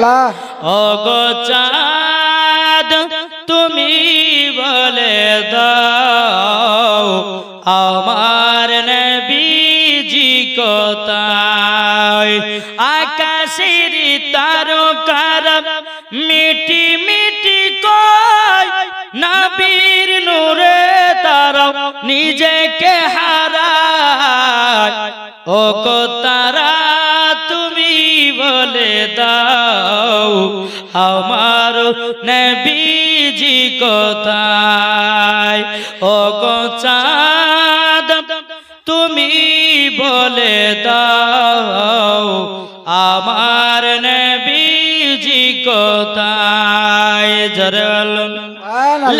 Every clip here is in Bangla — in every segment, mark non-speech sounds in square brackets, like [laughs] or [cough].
আল্লাহ। ও গো চাঁদ, তুমি বলে দাও, আমার নবীজি কোথায়? আকাশের তারকার মিটি মিটি কয়, নবীর নূরে তারা নিজেকে হারায়। ও আমার নবীজি কোথায়? ও গো চাঁদ তুমি বলে দাও আমার নবীজি কোথায়? জরল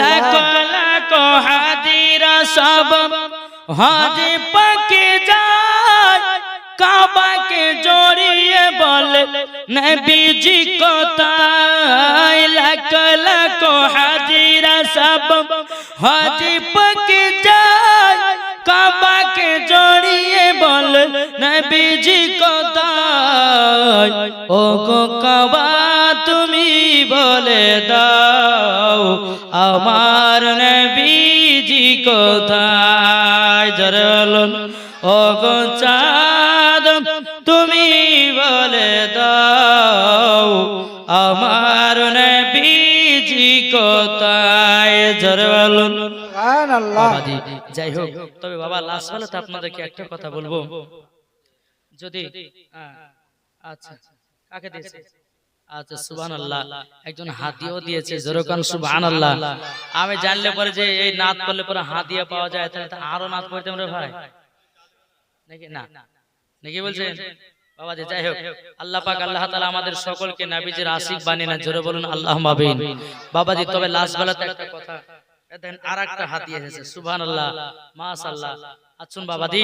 লাখ লাখ হাজিরা সব হাজি পাকে কাবাকে জড়িয়ে বলে, নবীজি কোথায়? লাখ লাখ হাজিরা সব হাজি পাকে যায়, কাবাকে জড়িয়ে বলে, নবীজি কোথায়? ও গো কাবা, তুমি বলে দাও, আমার নবীজি কোথায়? জরলন ও গো বাবাজি যাই হোক তবে বাবা লাস্ট বেলাতে আপনাদেরকে একটা কথা বলব। যদি আচ্ছা। কাকে দিয়েছে? আচ্ছা সুবহান আল্লাহ একজন হাতিও দিয়েছে জোরকান সুবহান আল্লাহ আমি জানলে পরে যে এই নাত করলে পরে হাতিয়া পাওয়া যায় তাহলে আরও নাত পড়তাম রে ভাই। নাকি না? নাকি বলছেন? বাবাজি যাই হোক আল্লাহ পাক আল্লাহ তাআলা আমাদের সকলকে নবীজির আশিক বানিয়ে না জোরে বলুন আল্লাহ মাবিন বাবাজি তবে লাস্ট বেলাতে একটা কথা। দেখেন আর একটা হাতি এসেছে সুবহান আল্লাহ মাশাআল্লাহ। আচ্ছুন বাবাজি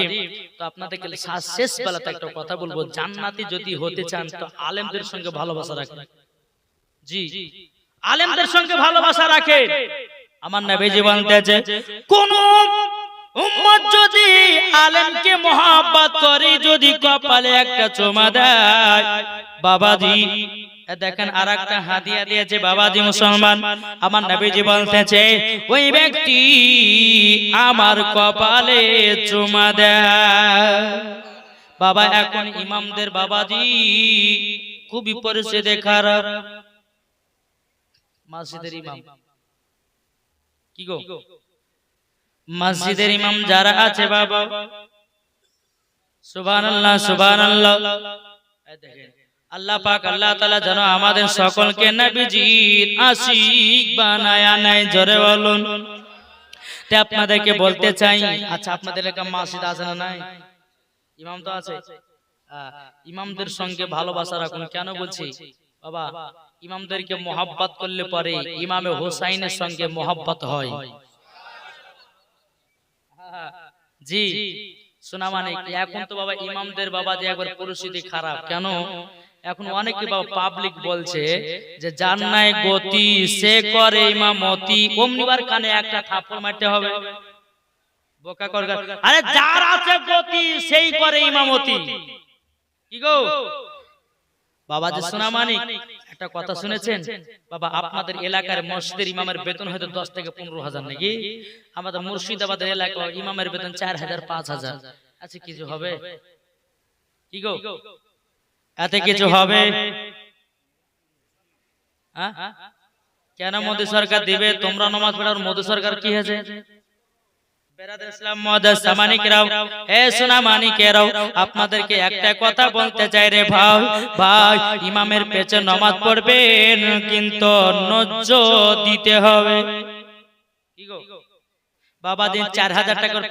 তো আপনাদেরকে শেষ বেলাতে একটা কথা বলব। জান্নাতি যদি হতে চান তো আলেমদের সঙ্গে ভালোবাসা রাখেন। জি। আলেমদের সঙ্গে ভালোবাসা রাখে আমার নবীজি বলতেছে কোন উম্মত যদি আলেমকে মহাব্বত করে যদি কপালে একটা চুমা দেয় বাবাজি এ দেখেন আর একটা হাদিয়া দিয়েছে বাবাজি মুসলমান আমার নবীজি বলতেছে ওই ব্যক্তি আমার কপালে চুমা দেয়। বাবা এখন ইমামদের বাবাজি খুবই পরিস্থিতি খারাপ। মসজিদের ইমাম। কি গো? মসজিদের ইমাম যারা আছে বাবা। সুবহানাল্লাহ সুবহানাল্লাহ। দেখেন। আল্লাহ পাক, আল্লাহ তাআলা যেন আমাদের সকলকে নবীজির আশিক বানায়া নাই জোরে বলুন। আপনাদেরকে বলতে চাই আচ্ছা আপনাদের এলাকা মসজিদ আছে না নাই? ইমাম তো আছে। ইমামদের সঙ্গে ভালোবাসা রাখুন, কেন বলছি? বাবা, ইমামদেরকে মোহাব্বত করলে পরে ইমামে হোসাইনের সঙ্গে মোহাব্বত হয়। জি, শোনা মানে? এখন তো বাবা ইমামদের বাবা যে একবার পরিস্থিতি খারাপ, কেন? এখন অনেকে বাবা পাবলিক বলছে যে যার নাই গতি সে করে ইমামতি অমনিবার কানে একটা থাপ্পড় মারতে হবে। বোকা কর আরে যার আছে গতি সেই করে ইমামতি। কি গো? বাবা যে সোনা মানিক একটা কথা শুনেছেন? বাবা আপনাদের এলাকার মসজিদের ইমামের বেতন হয়তো দশ থেকে পনেরো হাজার নাকি? আমাদের মুর্শিদাবাদের এলাকায় ইমামের বেতন চার হাজার পাঁচ হাজার। আচ্ছা কিছু হবে? কি গো? এতে কিছু হবে? হ্যাঁ? কেন মোদী সরকার দিবে? তোমরা নমাজ পড়ার মোদী সরকার কি হয়েছে? আপনাদেরকে একটা কথা বলতে চাই রে ভাই। ভাই। ইমামের নামাজ পড়বেন কিন্তু দিতে হবে। বাবা দিন চার হাজার টাকার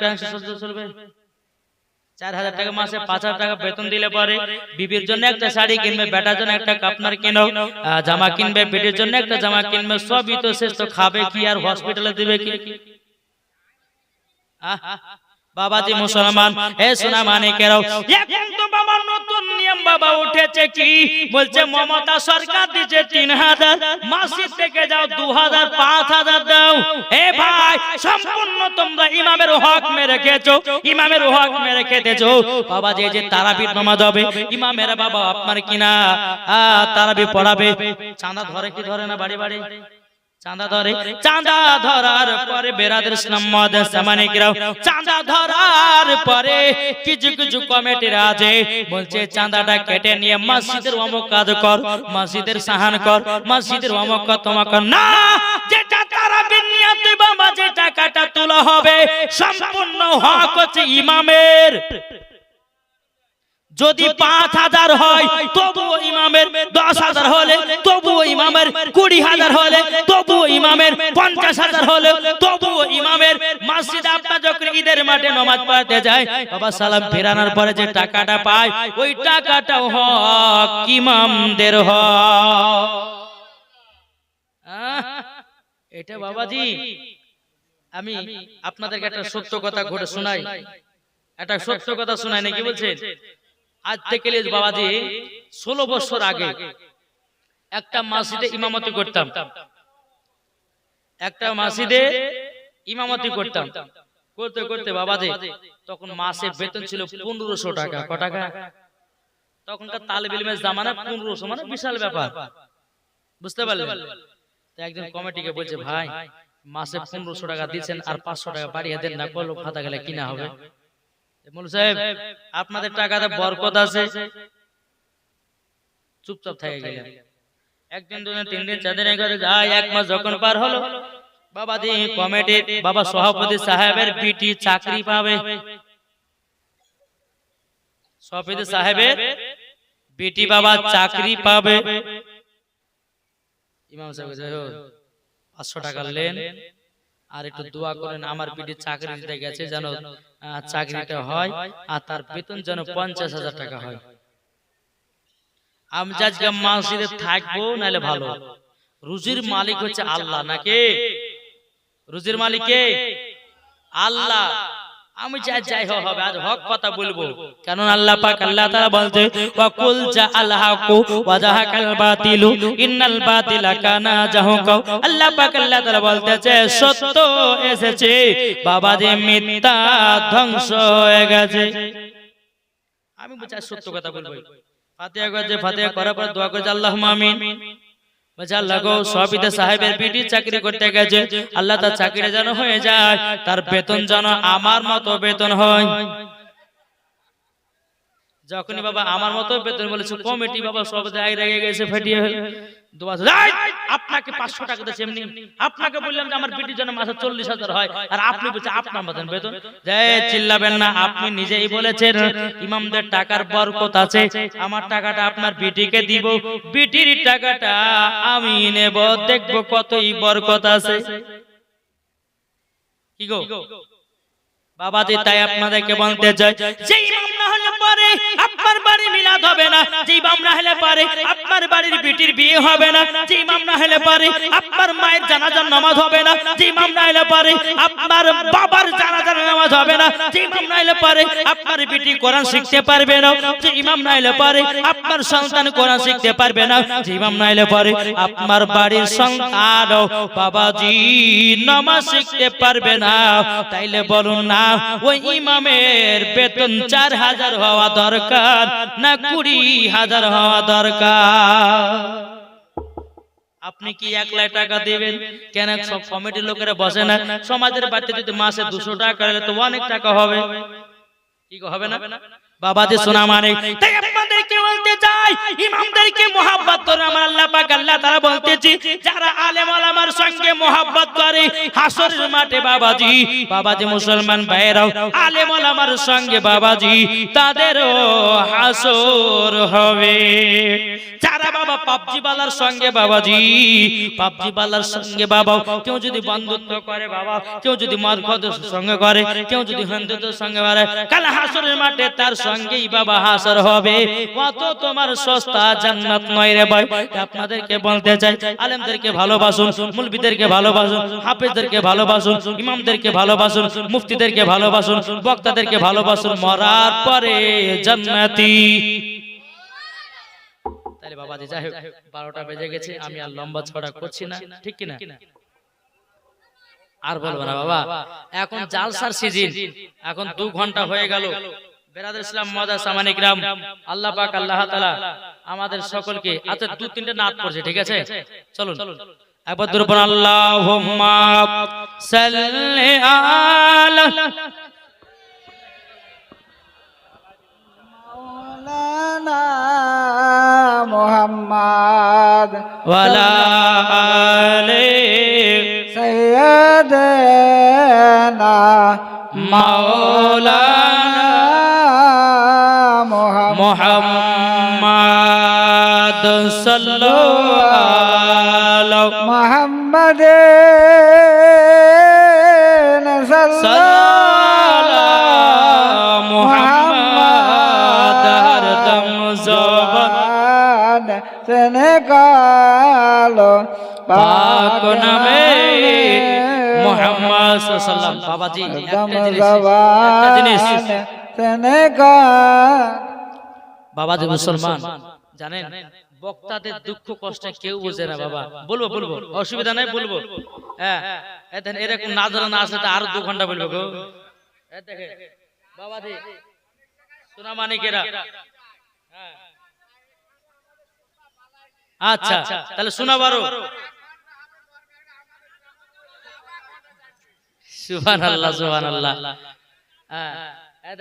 চলবে। চার হাজার টাকা মাসে পাঁচ হাজার টাকা বেতন দিলে পরে বিবির জন্য একটা শাড়ি কিনবে বেটার জন্য একটা কাপনার কিনো জামা কিনবে বেটির জন্য একটা জামা কিনবে সবই তো শেষ তো খাবে কি আর হসপিটালে দিবে কি? বাবাজি মুসলমান হে সোনা মানিকেরাও বাবা উঠেছে কি? বলছে, মমতা সরকার দিচ্ছে তিন হাজার মাসিক থেকে যাও দু হাজার, পাঁচ হাজার দাও। এ ভাই, সম্পূর্ণ তোমরা ইমামের হক মেরে খেয়েছো, ইমামের হক মেরে খেতেছো। বাবা, যে যে তারাবির নামাজ হবে, ইমামের বাবা আপনার কিনা? তারাবি পড়াবে। চাঁদা ধরে কি ধরে না বাড়ি বাড়ি? চাঁদা ধরে, চাঁদা ধরার পরে চাঁদা ধরার পরে কিছু কিছু আছে, বলছে চাঁদাটা কেটে নিয়ে মসজিদের অমুক কাজ কর, মসজিদের সাহান কর, মসজিদের অমুক কর। না টাকাটা তোলা হবে, সম্পূর্ণ হক হচ্ছে ইমামের যদি পাঁচ হাজার হয় তবুও ইমামের দশ হাজার হলে তবুও ইমামের কুড়ি হাজার হলে তবুও ইমামের পঞ্চাশ হাজার হলে তবুও ইমামের মসজিদ আপনার যখন ঈদের মাঠে নমাজ পড়তে যায় বাবা সালাম ফেরানোর পরে যে টাকাটা পায় ওই টাকাটাও হক ইমামদের হক। এটা বাবাজি আমি আপনাদেরকে একটা সত্য কথা ঘটে শোনাই। একটা সত্য কথা শোনাই নাকি বলছেন? আজ থেকে লিজ বাবাজি ষোলো বছর আগে একটা মসজিদে ইমামতি করতাম। একটা মসজিদে ইমামতি করতাম। করতে করতে বাবাজি তখন মাসে বেতন ছিল পনেরোশো টাকা। ক টাকা তখনকার তালে বিলিমের জামানা পনেরোশো মানে বিশাল ব্যাপার। বুঝতে পারলেন? তো একজন কমিটিকে বলছে ভাই মাসে পনেরোশো টাকা দিচ্ছেন আর পাঁচশো টাকা বাড়িয়ে দেন না করল খাতা গেলে কিনা হবে? আপনাদের টাকাতে বরকত আছে। চুপচাপ থেকে গেলেন। একদিন দুদিন তিন দিন চার দিন এক মাস যখন পার হলো বাবা দি কমিটির বাবা সভাপতি সাহেবের বিটি চাকরি পাবে। সভাপতি সাহেবের বিটি বাবা চাকরি পাবে। ইমাম সাহেব বলছে, "ও, পাঁচশো টাকা লেন। আর একটু দোয়া করেন আমার বিটি চাকরি দিতে গেছে আহ, চাকরিটা হয় আর তার বেতন যেন পঞ্চাশ হাজার টাকা হয়। আমি আজকে মসজিদে থাকব নাহলে ভালো। রুজির মালিক হচ্ছে আল্লাহ নাকি? রুজির মালিক কে? আল্লাহ। আমি যা যাই হবে আজ হক কথা বলব। কারণ আল্লাহ পাক আল্লাহ তাআলা বলছে ওয়া কুল জা আল হাকু ওয়া জাহাকাল বাতিলু ইন্নাল বাতিলা কানা জাহুকা আল্লাহ পাক আল্লাহ তাআলা বলতেছে সত্য এসেছে বাবা যে মিথ্যা ধ্বংস হয়ে গেছে। আমি আজ সত্য কথা বলব। ফাতিহা করছে ফাতিহা করার পর দোয়া করছে আল্লাহুম্মা আমিন। বলছে আল্লাহ গো সবিতে সাহেবের বিটি চাকরি করতে গেছে। আল্লাহ তার চাকরি যেন হয়ে যায় তার বেতন যেন আমার মতো বেতন হয়। যখনই বাবা আমার মতো বেতন বলেছে কমিটি বাবা সব জায়গায় রেগে গেছে ফেটিয়ে দোয়া আপনাকে পাঁচশো টাকা দিচ্ছে এমনি। আপনাকে বললাম যে আমার বিটির জন্য মাসে চল্লিশ হাজার হয়। আর আপনি বলছেন আপনার মতন বেতন? চিল্লাবেন না আপনি নিজেই বলেছেন ইমামদের টাকার বরকত আছে। আমার টাকাটা আপনার বিটিকে দিব। বিটির টাকাটা আমি নেব। দেখব কতই বরকত আছে। কি গো? বাবাজি তাই আপনাদেরকে বলতে চাই যে ইমাম না হলে পরে আপনার বাড়ি মিলাদ হবে না যে ইমাম না হলে পরে আপনার বাড়ির বিটির বিয়ে হবে না যে ইমাম না হলে পরে আপনার মায়ের জানাজার নামাজ হবে না যে ইমাম না হলে পরে আপনার বাবার জানাজার নামাজ হবে না। যে ইমাম না হলে পরে, আপনার বেটি কোরআন শিখতে পারবে না। যে ইমাম না হলে পরে, আপনার সন্তান কোরআন শিখতে পারবে না। যে ইমাম না হলে পরে, আপনার বাড়ির সন্তান বাবাজি নামাজ শিখতে পারবে না। তাইলে বলুন না, ওই ইমামের বেতন চার হাজার হওয়া দরকার না কুড়ি হাজার হওয়া দরকার? আপনি কি এক লাখ টাকা দেবেন? কেন সব কমিটির লোকেরা বসে না। সমাজের বাড়িতে যদি মাসে দুশো টাকা তো অনেক টাকা হবে। কি হবে না। বাবাজি সোনা মানে তাই আপনাদেরকে বলতে চাই ইমামদেরকে মোহাব্বত করে আমার আল্লাহ পাক আল্লাহ তারা বলতেছি যারা আলেম ওলামার সঙ্গে মোহাব্বত করে হাসরের মাঠে বাবাজি বাবাজি মুসলমান ভাইরাও আলেম ওলামার সঙ্গে বাবাজি তাদেরও হাসর হবে। যারা বাবা পাবজি বালার সঙ্গে বাবাজি পাবজি বালার সঙ্গে বাবা কেউ যদি বন্ধুত্ব করে বাবা কেউ যদি মদখদের সঙ্গে করে কেউ যদি হিন্দুদের সঙ্গে করে কাল হাসরের মাঠে তার সঙ্গেই বাবা হাসর হবে। কত তোমার সস্তা জান্নাত নয় রে ভাই। আপনাদেরকে বলতে চাই, আলেমদেরকে ভালোবাসুন, মুলবিদেরকে ভালোবাসুন, হাফেজদেরকে ভালোবাসুন, ইমামদেরকে ভালোবাসুন, মুফতিদেরকে ভালোবাসুন, বক্তাদেরকে ভালোবাসুন, মরার পরে জান্নাতি। তাহলে বাবাজি, যাই হোক, বারোটা বেজে গেছে, আমি আর লম্বা ছড়া করছি না, ঠিক কিনা? আর বলব না বাবা, এখন জালসার সিজন এখন দু ঘণ্টা হয়ে গেল। বেরাদ ইসলাম মদা সামানিক রাম আল্লাহ পাক আল্লাহ তাআলা আমাদের সকলকে আচ্ছা দু তিনটে নাত পড়ছে ঠিক আছে? চলুন। একবার দুরপন আল্লাহুম্মা সাল্লি আলা মৌলানা মোহাম্মদ ওয়ালা আলি সৈয়দনা মাওলানা মোহাম্মদ সাল্লাল্লাহু মুহাম্মদ একটা জিনিস বাবাজি মুসলমান। জানেন বক্তাদের দুঃখ কষ্ট কেউ বোঝে না বাবা। বলব বলব। অসুবিধা নাই বলব। হ্যাঁ। এরকম না ধরে না আসলে আরও দু ঘণ্টা বলব গো। দেখে বাবাজি। সোনা মানিকেরা। হ্যাঁ। আচ্ছা তাহলে শোনা বারো। সুবহান আল্লাহ সুবহান আল্লাহ হ্যাঁ।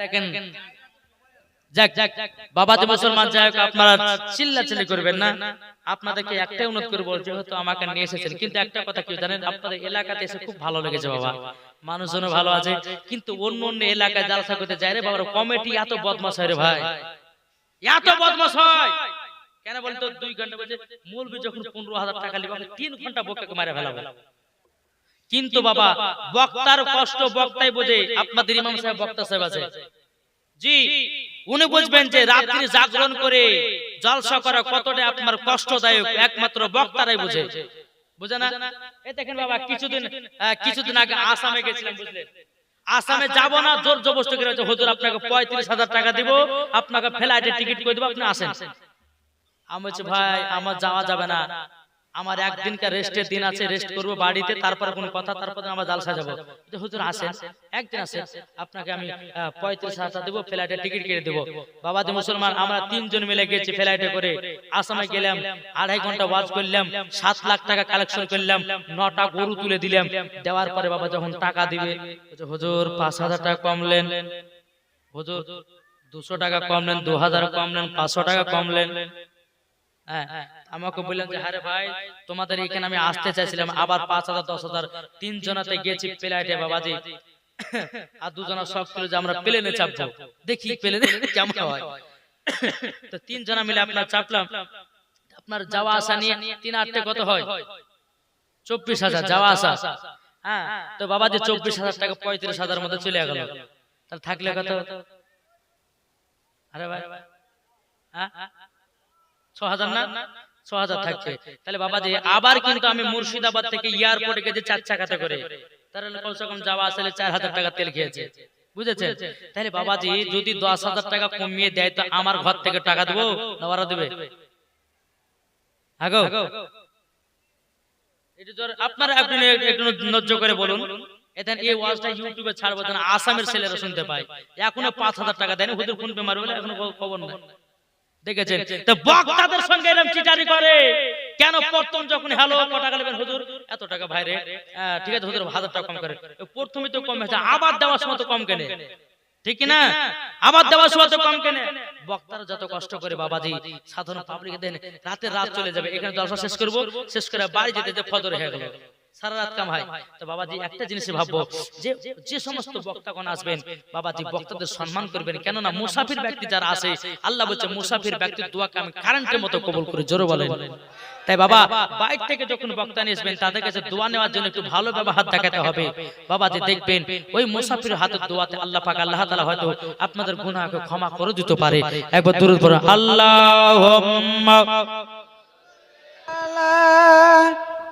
দেখেন। যাক যাক বাবাজি মুসলমান যাই হোক আপনারা চিল্লাচিল্লি করবেন না। আপনাদেরকে একটাই অনুরোধ করব যেহেতু আমাকে নিয়ে এসেছেন কিন্তু একটা কথা কি জানেন? আপনাদের এলাকাতে এসে খুব ভালো লেগেছে বাবা। মানুষজনও ভালো আছে কিন্তু অন্য অন্য এলাকায় জালসা করতে যায় রে বাবা কমিটি এত বদমাস হয় রে ভাই। এত বদমাস হয়। কেন বলতো দুই ঘণ্টা বলছে মূলবি যখন পনেরো হাজার টাকা লিবা তিন ঘণ্টা বক্তাকে মারে ফেলাবে। কিন্তু বাবা বক্তার কষ্ট বক্তাই বোঝে আপনাদের ইমাম সাহেব বক্তা সাহেব আছে। জি, উনি বুঝবেন যে রাত্রি জাগরণ করে জলসা করা কতটা আপনার কষ্টদায়ক, একমাত্র বক্তারাই বুঝে। বুঝে না? দেখেন বাবা, কিছুদিন কিছুদিন আগে আসামে গেছিলাম, বুঝলেন? আসামে যাব না, জোর জবরদস্তি করে হুজুর, আপনাকে পঁয়ত্রিশ হাজার টাকা দিব, আপনাকে ফ্লাইটের টিকিট করে দেবো, আপনি আসেন। আমি বলছি, ভাই, আমার যাওয়া যাবে না। আমার একদিনকার রেস্টের দিন আছে রেস্ট করব বাড়িতে তারপরে কোনো কথা তারপর আমার জালসা যাব। হুজুর আসেন একদিন আসেন আপনাকে আমি পঁয়ত্রিশ হাজার দেবো ফ্লাইটের টিকিট কেটে দেবো। বাবাজি মুসলমান আমরা তিনজন মিলে গেছি ফ্লাইটে করে। আসামে গেলাম আড়াই ঘণ্টা ওয়াজ করলাম সাত লাখ টাকা কালেকশন করলাম নটা গরু তুলে দিলাম। দেওয়ার পরে বাবা যখন টাকা দিবে হুজুর পাঁচ হাজার টাকা কমলেন হুজুর দুশো টাকা কমলেন। দু হাজার কমলেন পাঁচশো টাকা কমলেন হ্যাঁ আমাকে বললেন যে আরে ভাই তোমাদের এখানে আমি আসতে চাইছিলাম আবার পাঁচ হাজার দশ হাজার তিন জনাতে গেছি প্লেটে বাবাজি। [laughs] আর দুজনা শখ করে যে আমরা প্লেনে চাপবো। দেখি প্লেনে কেমন হয়। [laughs] তো তিন জনা মিলে আপনার চাপলাম। আপনার যাওয়া আসা নিয়ে তিন আটটে কত হয়? চব্বিশ হাজার যাওয়া আসা। হ্যাঁ তো বাবা বাবাজি চব্বিশ হাজার টাকা পঁয়ত্রিশ হাজার মধ্যে চলে গেল। তাহলে থাকলে কত? আরে ভাই। হ্যাঁ? ছ হাজার না ছ হাজার থাকছে। তাহলে বাবাজি আবার কিন্তু আমি মুর্শিদাবাদ থেকে এয়ারপোর্টে গেছি চার চাকাতে করে তাহলে কমসে কম যাওয়া আসলে চার হাজার টাকা তেল খেয়েছে। বুঝেছেন? তাহলে বাবাজি যদি দশ হাজার টাকা কমিয়ে দেয় তো আমার ঘর থেকে টাকা দেবো? না ওরা দেবে। আগো। আপনারা আপনি একটু নজ্জ করে বলুন। এতেন এই ওয়াজটা ইউটিউবে ছাড়বো আসামের ছেলেরা শুনতে পায়। এখনও পাঁচ হাজার টাকা দেয়নি হুজুর ফোন পে মারবে এখনও খবর নাই। দেখেছেন? তো বক্তাদের সঙ্গে এরকম চিটারি করে কেন প্রথম যখন হ্যালো কত টাকা নেবেন হুজুর এত টাকা ভাই রে ঠিক আছে হুজুর হাজার টাকা কম করে। প্রথমে তো কম হয়েছে আবার দেওয়ার সময় তো কম কেনে। ঠিক কি না? আবার দেওয়ার সময় তো কম কেনে। বক্তারা যত কষ্ট করে বাবাজি সাধারণ পাবলিক দেন রাতে রাত চলে যাবে এখানে জলসা শেষ করব শেষ করে বাড়ি যেতে যে ফজর হয়ে গেল। সারা রাত কাম তো বাবাজি একটা জিনিস ভাববো যে যে সমস্ত বক্তাগণ আসবেন বাবাজি বক্তাদের সম্মান করবেন। কেননা মুসাফির ব্যক্তি যারা আসে আল্লাহ বলছে মুসাফির ব্যক্তির দোয়াকে আমি কারেন্টের মতো কবুল করে জোরে বলেন। তাই বাবা বাইর থেকে যখন বক্তা নিয়ে আসবেন তাদের কাছে দোয়া নেওয়ার জন্য একটু ভালো ব্যবহার দেখাতে হবে। বাবাজি দেখবেন ওই মুসাফির হাতের দোয়াতে আল্লাহ পাক আল্লাহ তাআলা হয়তো আপনাদের গুনাহকে ক্ষমা করে দিতে পারে। একবার দূর পড়ুন আল্লাহুম্মা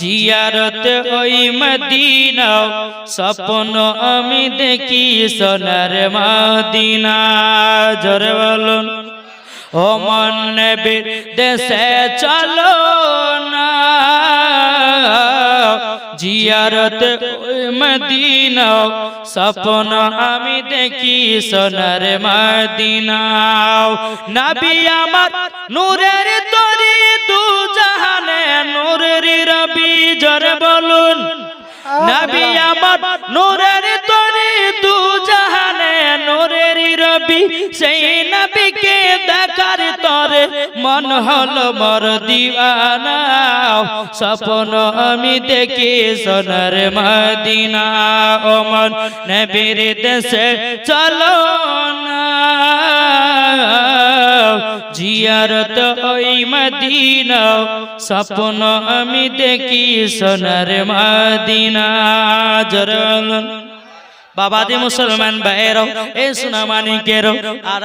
জিয়ারত ওই মদিনা স্বপ্ন আমি দেখি সোনার মদিনা। জোরে বলুন, ও মন নবে, দেশে চলো না। জিয়ারত মদিনা স্বপ্ন আমি দেখি সোনার মদিনা নবী আমার নূরের তরি নূরের রবি জরে বলুন, নবী আমার নূরের তরি দু জাহানে, নূরের রবি সেই নবীকে দেখার তরে মন হলো মর দিওয়ানা। স্বপ্ন আমি দেখি সোনার মদিনা ও মন নবীর দেশে চলো না। জিয়ারত ওই মদিনা স্বপ্ন আমি দেখি সোনার মদিনা জরল বাবাদি মুসলমান ভাইয়েরও এই সুনামানিকেরও আর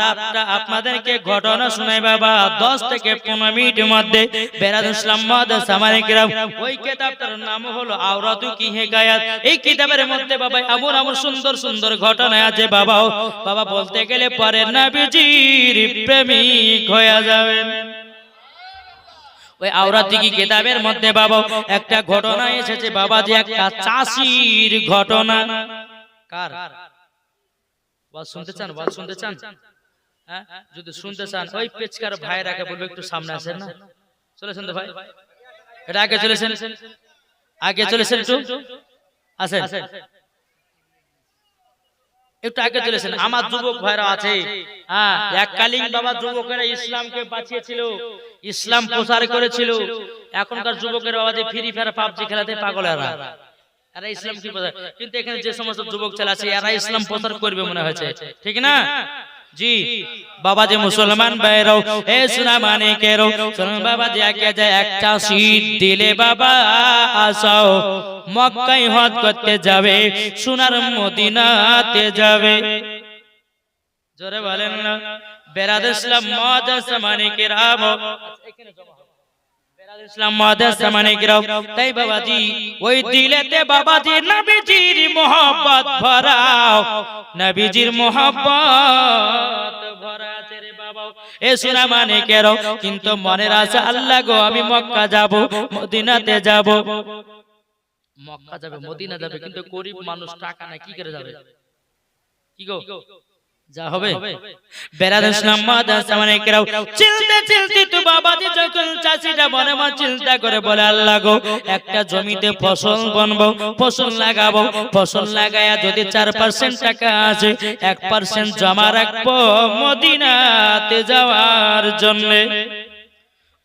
আপনাদেরকে ঘটনা শোনাই বাবা দশ থেকে পনেরো মিনিটের মধ্যে বেরাদ ইসলাম মদ সামানিকেরাও ওই কিতাবটার নাম হলো আওরাতু কি হেকায়াত। এই কিতাবের মধ্যে বাবা এমন এমন সুন্দর সুন্দর ঘটনা আছে বাবাও বাবা বলতে গেলে পরে নবীজির প্রেমিক হয়ে যাবেন ওই আওরাতি কি কিতাবের মধ্যে বাবা একটা ঘটনা এসেছে বাবা যে একটা চাষির ঘটনা। কার? ওয়াজ শুনতে চান ওয়াজ শুনতে চান? হ্যাঁ? যদি শুনতে চান ওই পেচকার ভাইরাকে বলব একটু সামনে আসেন না? চলেছেন তো ভাই? এটা আগে চলেছেন আগে চলেছেন একটু? আসেন। একটু আগে চলেছেন আমার যুবক ভাইরা আছে। হ্যাঁ এককালীন বাবা যুবকেরা ইসলামকে বাঁচিয়েছিল ইসলাম প্রচার করেছিল। এখনকার যুবকের বাবা যে ফ্রি ফায়ার পাবজি খেলাতে পাগল এরা এরা ইসলাম কি প্রচার কিন্তু এখানে যে সমস্ত যুবক ছেলে আছে এরা ইসলাম প্রচার করবে মনে হয়েছে। ঠিক না? জি। বাবা যে মুসলমান ভাইরাও এ সোনা মানে কেরো শুনুন বাবা যে একে যায় একটা শীত দিলে বাবা আসাও মক্কাই হজ করতে যাবে সোনার মদিনাতে যাবে। জোরে বলেন না। বেরাদ ইসলাম মহাদাস মানে কেরাম মানে কেরাম তাই বাবাজি, ওই দিলেতে বাবাজি, নবীজির মোহব্বত ভরাও। নবীজির মোহব্বত ভরা আছে রে বাবা এ সোনা মানে কেরো কিন্তু মনের আশা আল্লাহ গো, আমি মক্কা যাব, মদিনাতে যাব। মক্কা যাবে, মদিনা যাবে, কিন্তু গরিব মানুষ টাকা না কি করে যাবে? কি গো? যা হবে। বেরাদ ইসলাম মাদাস মানে কেরাও চিলতে চিলতে তো বাবাজি যখন চাষিটা মনে মনে চিন্তা করে বলে আল্লাহ গো একটা জমিতে ফসল বনবো ফসল লাগাবো ফসল লাগায়া যদি চার পার্সেন্ট টাকা আছে এক পার্সেন্ট জমা রাখব মদিনাতে যাওয়ার জন্যে।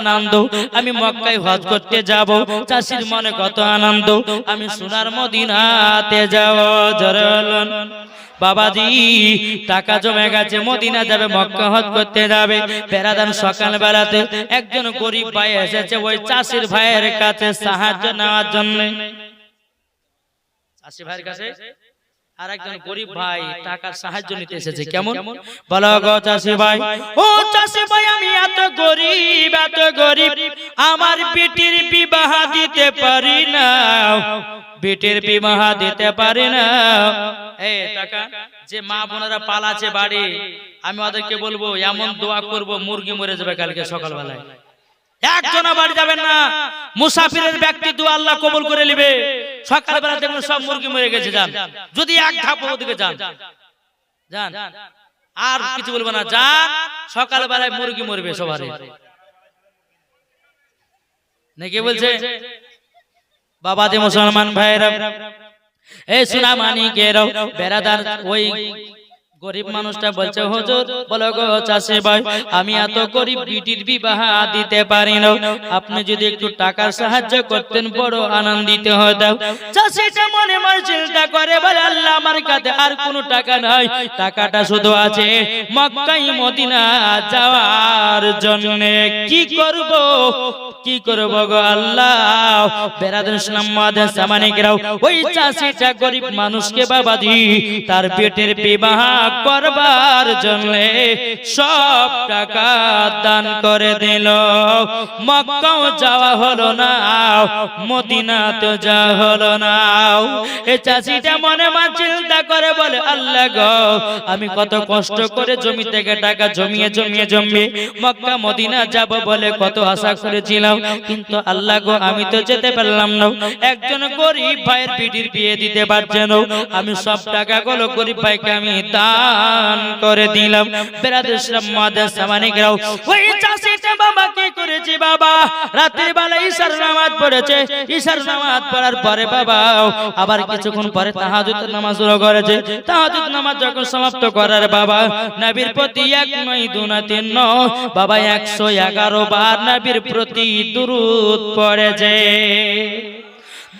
আনন্দ। আমি মক্কায় হজ করতে যাব। চাষির মনে কত আনন্দ। আমি সোনার মদিনাতে যাব। জরলন বাবাজি, টাকা জমে গেছে, মদিনা যাবে, মক্কা হজ করতে যাবে। বেড়াদান সকাল বেলাতে একজন গরিব ভাই এসেছে, ওই চাষির ভাইয়ের কাছে সাহায্য নেওয়ার জন্য। চাষি ভাইয়ের কাছে? আর একজন গরিব ভাই টাকার সাহায্য নিতে এসেছে। কেমন? বলো গো চাষি ভাই। ও চাষি ভাই আমি এত গরিব এত গরিব। আমার বেটির বিবাহ দিতে পারি না। বেটির বিবাহ দিতে পারি না। এই টাকা যে মা বোনেরা পালাছে বাড়ি আমি ওদেরকে বলব এমন দোয়া করব মুরগি মরে যাবে কালকে সকালবেলায়। একজন বাড়ি যাবেন না। মুসাফিরের ব্যক্তি দোয়া আল্লাহ কবুল করে নেবে। সকালবেলা দেখবেন সব মুরগি মরে গেছে, যান। যদি এক ধাপ ওদিকে যান। যান। আর কিছু বলব না, যান। সকালবেলায় মুরগি মরবে সবারই। নাকি বলছে? বাবা যে মুসলমান ভাইরা। এই সোনা মানিকের বেড়াদার ওই গরিব মানুষটা বলছে হুজুর বলো গো চাষি ভাই আমি এত গরিব বিটির বিবাহ দিতে পারি না। আপনি যদি একটু টাকার সাহায্য করতেন বড় আনন্দিত হতাম। চাষিটা মনে মনে চিন্তা করে বলে আল্লাহ আমার কাছে আর কোনো টাকা নাই। টাকাটা শুধু আছে মক্কাই মদিনা যাওয়ার জন্য কি করব? কি করব গো আল্লাহ? বেরাদুল ইসলাম মাদান সামানিকরাও ওই চাষিটা গরিব মানুষকে বাবা দি তার পেটের বিবাহ করবার সব টাকা দান করে দিল। মক্কাও যাওয়া হলো না হলো না। এই চাষিটা মনে মা চিন্তা করে বলে, আল্লাহ আমি কত কষ্ট করে জমি থেকে টাকা জমিয়ে জমিয়ে জমিয়ে মক্কা, মদিনা যাব বলে কত আশা করেছিলাম। কিন্তু আল্লাহ গো, আমি তো যেতে পারলাম না। একজন গরিব ভাইয়ের পিঠির বিয়ে দিতে পারছে না। আমি সব টাকাগুলো গরিব ভাইকে আমি দান করে দিলাম। বেরাদেশরাম মাদার সামানিকরাও ওই চাষিটা বাবা কি করেছে বাবা? রাতের বেলা ঈশার নামাজ পড়েছে। ঈশার নামাজ পড়ার পরে বাবা, আবার কিছুক্ষণ পরে তাহাজুদ নামাজ শুরু করেছে। তাহাজুদ নামাজ যখন সমাপ্ত করার বাবা, নবীর প্রতি এক নয় দু না তিন নয় বাবা একশো এগারো বার নবীর প্রতি দুরুদ পড়েছে।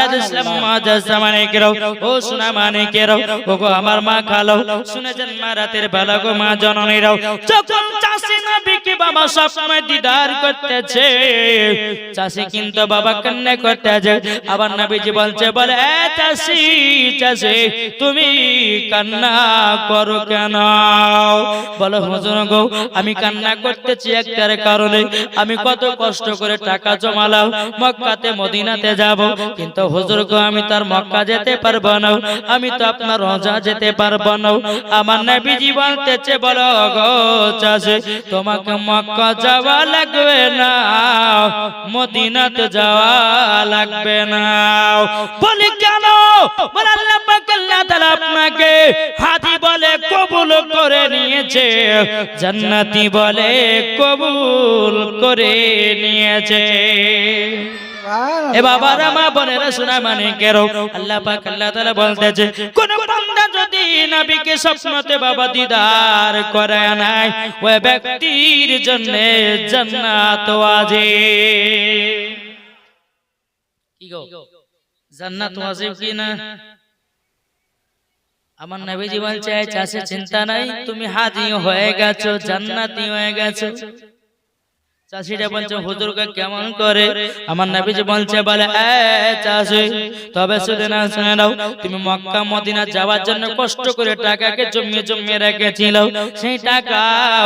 বেরাদুল ইসলাম মাঝে সামানি কেরাও ও সোনা মানে কেরাও ও গো আমার মা খালো শুনেছেন মা রাতের বেলা গো মা জননীরাও, যখন চাষি নবীকে বাবা সবসময় দিদার করতেছে, চাষি কিন্তু বাবা কান্না করতেছে, আবার নবীজি বলছে, বলে, এ চাষি চাষি, তুমি কান্না করো কেন? বলো, হুজুর গো, আমি কান্না করতেছি একটার কারণে, আমি কত কষ্ট করে টাকা জমালাম, মক্কাতে, মদিনাতে যাব, কিন্তু হুজুর গো আমি তার মক্কা যেতে পারব না। আমি তো আপনার রোজা যেতে পারব না। আমার নবীজি বলতেছে বলো গো তোমাকে মক্কা যাওয়া লাগবে না। মদিনাতে যাওয়া লাগবে না। বলি কেন? আল্লাহ আল্লাহ তাআলা আপনাকে হাদি বলে কবুল করে নিয়েছে, জান্নাতি বলে কবুল করে নিয়েছে। এ বাবারা মা বোনেরা শোনা মানে কেরো আল্লাহ পাক আল্লাহ তাআলা বলতেছে কোন বান্দা যদি নবীকে স্বপ্নতে বাবা দিদার করে নাই ওই ব্যক্তির জন্য জান্নাত ওয়াজিব। কি গো? জান্নাত ওয়াজিব কি না? আমার নবীজি বলছে চাষে চিন্তা নাই তুমি হাজি হয়ে গেছো জান্নাতি হয়ে গেছো। চাষিটা বলছে হুজুরকে কেমন করে? আমার নবীজি বলছে বলে এ চাষি তবে শুধু না শুনে নাও তুমি মক্কা মদিনা যাওয়ার জন্য কষ্ট করে টাকাকে জমিয়ে জমিয়ে রেখেছিল। সেই টাকা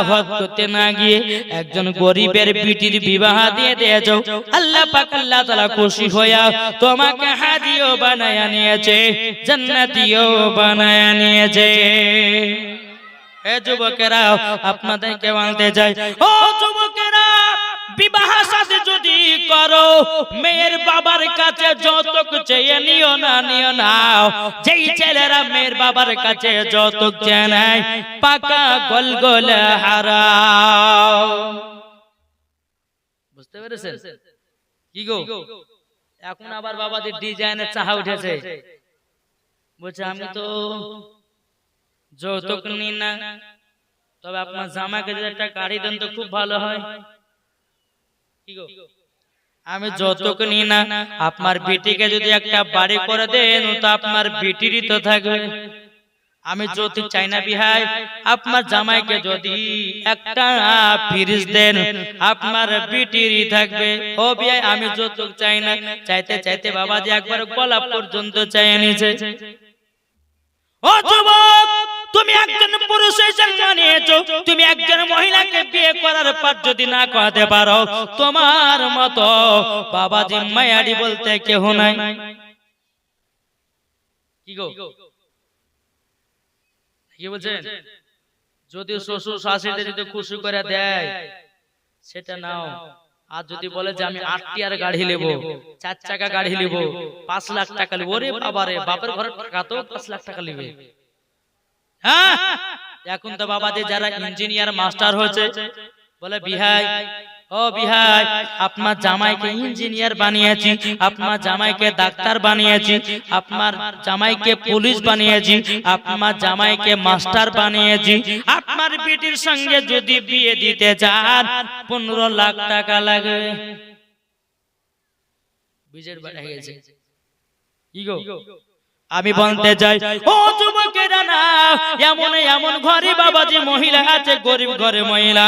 হজ করতে না গিয়ে একজন গরিবের বিটির বিবাহ দিয়ে দিয়েছ। আল্লাহ পাক আল্লাহ তাআলা খুশি হইয়া তোমাকে হাদিও বানায়া নিয়েছে জান্নাতিও বানায়া নিয়েছে। এ যুবকেরা আপনাদেরকে বলতে চাই ও যুবকেরা বিবাহ সাথে যদি করো, মেয়ের বাবার কাছে যৌতুক চেয়ে নিও না নিও না। যেই ছেলেরা মেয়ের বাবার কাছে চেয়ে নেয়, পাকা বুঝতে পেরেছেন? কি গো? এখন আবার বাবাদের ডিজাইনের চাহা উঠেছে। বলছে, আমি তো যৌতুক নি না। তবে আপনার জামাকে যদি একটা গাড়ি দেন তো খুব ভালো হয়? আমি যৌতুক নি না আপনার বেটিকে যদি একটা বাড়ি করে দেন তো আপনার বেটিরই তো থাকবে। আমি যৌতুক চাই না বিহাই আপনার জামাইকে যদি একটা ফ্রিজ দেন আপনার বিটিরই থাকবে। ও বিয়াই আমি যৌতুক চাই না চাইতে চাইতে বাবাজি একবার গলা পর্যন্ত চাই নিছে ও যুবক! তুমি একজন পুরুষ হিসেবে জানিয়েছো তুমি একজন মহিলাকে বিয়ে করার পর যদি না করাতে পারো, তোমার মতো বাবাজি মায়াডি বলতে কেহ নাই। কি গো? কি বলছেন? যদি শ্বশুর শাশুড়ি যদি খুশি করে দেয়, সেটা নাও। আর যদি বলে যে আমি আট টিয়ার গাড়ি নেব, চার চাকা গাড়ি নেব, পাঁচ লাখ টাকা নেব, ওরে বাবারে, বাপের ঘরের টাকা তো পাঁচ লাখ টাকা নেবে। হ্যাঁ? এখন তো বাবা যে যারা ইঞ্জিনিয়ার মাস্টার হয়েছে বলে বিহাই ও বিহাই আপনার জামাইকে ইঞ্জিনিয়ার বানিয়েছি আপনার জামাইকে ডাক্তার বানিয়েছি আপনার জামাইকে পুলিশ বানিয়েছি আপনার জামাইকে মাস্টার বানিয়েছি আপনার বেটির সঙ্গে যদি বিয়ে দিতে চান পনেরো লাখ টাকা লাগে। বিজের বাড়ি গেছে। কি গো? আমি বলতে চাই ও যুবকেরা না এমন এমন ঘরে বাবাজি মহিলা আছে গরিব ঘরে মহিলা।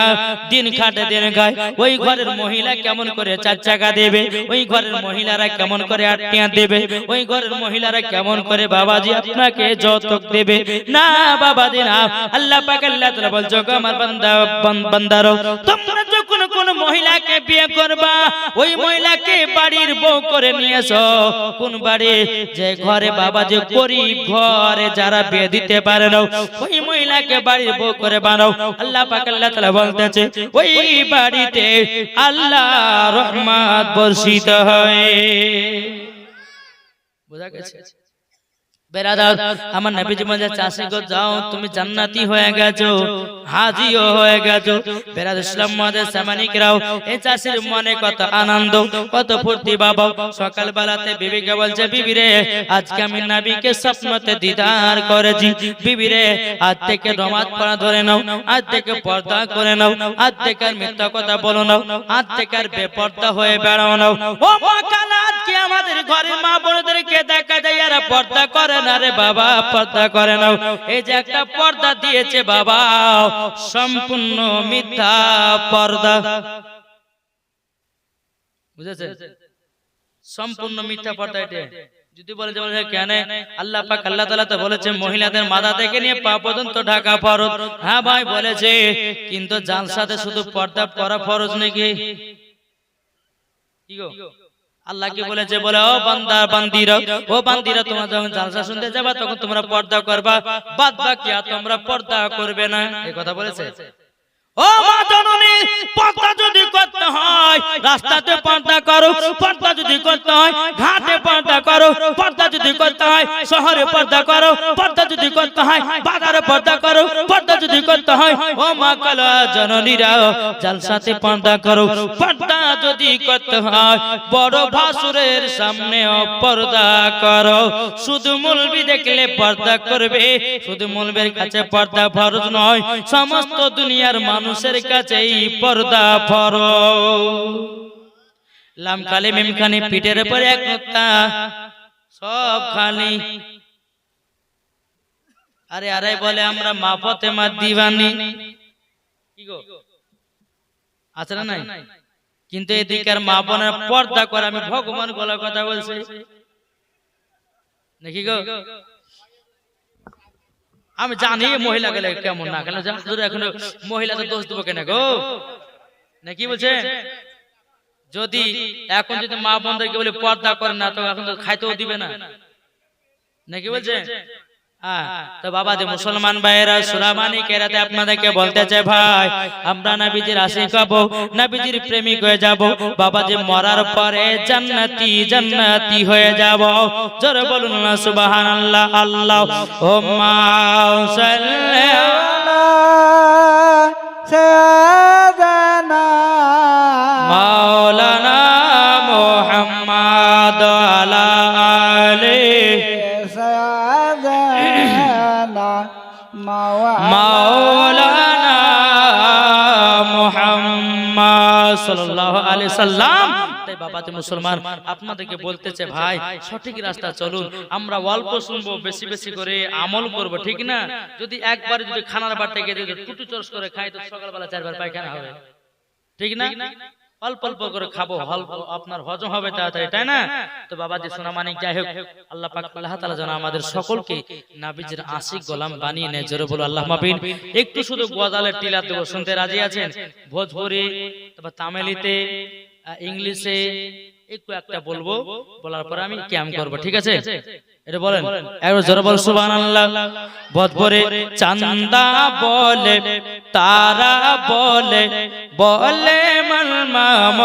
দিন খাটে দিন খায় ওই ঘরের মহিলা কেমন করে চার চাকা দেবে? ওই ঘরের মহিলারা কেমন করে আটটিয়া দেবে? ওই ঘরের মহিলারা কেমন করে বাবাজি আপনাকে যৌতুক দেবে? না বাবাজি না। আল্লাহ পাক আল্লাহ তাআলা বলছো আমার বান্দা বান্দারো তোমরা যখন কোন মহিলাকে বিয়ে করবা ওই মহিলাকে বাড়ির বউ করে নিয়েছো কোন বাড়ি যে ঘরে বাবা যে গরিব ঘরে যারা বিয়ে দিতে পারে না, ওই মহিলাকে বাড়ির বউ করে বানাও। আল্লাহ পাক আল্লাহ তাআলা বলতেছে, ওই বাড়িতে আল্লাহ রহমত বর্ষিত হয়। বোঝা গেছে? বেরাদার দিদার করেছি। আজ থেকে পড়া ধরে নাও, আজ থেকে পর্দা করে নাও, আজ থেকে আর মিথ্যা কথা বলো নাও, আজ থেকে আর বেপর্দা হয়ে বেড়াও নাও। আজকে আমাদের ঘরের মা বোনদেরকে দেখা যায় পর্দা করে। বাবা, পর্দা করে এই যে একটা পর্দা দিয়েছে বাবা, সম্পূর্ণ মিথ্যা পর্দা। বুঝেছে সম্পূর্ণ মিথ্যা পর্দা এটা। যদি বলে কেন? আল্লাহ পাক, আল্লাহ তো বলেছে, মহিলাদের মাথা থেকে নিয়ে পা পর্যন্ত ঢাকা ফরজ। হ্যাঁ ভাই, বলেছে। কিন্তু জালসাতে শুধু পর্দা পরা ফরজ নাকি? কি গো? আল্লাহ বলে বলেছে বলে ও বান্দা বান্দিরা ও বান্দিরা তোমরা যখন জালসা শুনতে যাবা তখন তোমরা পর্দা করবা বাদ বাকি আর তোমরা পর্দা করবে না এই কথা বলেছে জননী পর্দা হয়, রাস্তাতে পর্দা করো পর্দা যদি করতে হয় পর্দা করো পর্দা হয়, শহরে পর্দা করো পর্দা হয় পর্দা করো পর্দা হয় জালসাতে পর্দা করো পর্দা যদি করতে হয়, বড় ভাসুরের সামনে পর্দা করো। শুধু মুলবি দেখলে পর্দা করবে, শুধু মুলবের কাছে পর্দা ফরজ নয়, সমস্ত দুনিয়ার মানুষের কাছেই পর্দা ফরজ। লাম কালে মিম খানি পিঠের উপরে এক সব খালি আরে আরে বলে, আমরা মা ফতেমা দিবানি। কি আছে না নাই? কিন্তু এদিকের মা বোনের পর্দা করে, আমি ভগবান বলা কথা বলছি। নাকি গো? আমি জানি মহিলা গেলে কেমন না কেন এখন মহিলাকে দোষ দেবো কেন গো? না কি বলছে? যদি এখন যদি মা বন্ধুকে বলে পর্দা করে না তো এখন তো খাইতেও দিবে না। নাকি বলছে তো বাবা যে মুসলমান ভাইয়েরা সুলামানি কেরাতে আপনাদেরকে বলতে চাই ভাই আমরা নাবিজির আশিক হব নাবিজির প্রেমিক হয়ে যাব বাবা যে মরার পরে জান্নাতি জান্নাতি হয়ে যাব। জোরে বলুন না সুবহানাল্লাহ আল্লাহ ও মা মাওলানা মুহাম্মদ সাল্লাল্লাহু আলাইহি সাল্লাম। আপনাদেরকে বলতেছে, ভাই, সঠিক রাস্তা চলুন। আমরা অল্প শুনব, বেশি বেশি করে আমল করব, ঠিক না? যদি একবার যদি খানার থেকে যদি টুটু করে খাই সকালবেলা চারবার পায়খানা ঠিক না? অল্প অল্প করে খাব। আপনার হজম হবে তাড়াতাড়ি, তাই না? তো বাবা যে সোনা মানিক যাই হোক, আল্লাহ পাক আল্লাহ তাআলা যেন আমাদের সকলকে নাবিজের আশিক গোলাম বানিয়ে নেয়। জোরে বলো, আল্লাহ মাবিন একটু শুধু গজালের টিলা দেবো শুনতে রাজি আছেন? ভোজপুরি, তারপর তামিলিতে ইংলিশে একটু একটা বলব বলার পর আমি ক্যাম করব ঠিক আছে? এটা বলেন একবার জোরে বল সুবহানাল্লাহ। ভোজপুরি চান্দা বলে তারা বলে বলে মন মাম।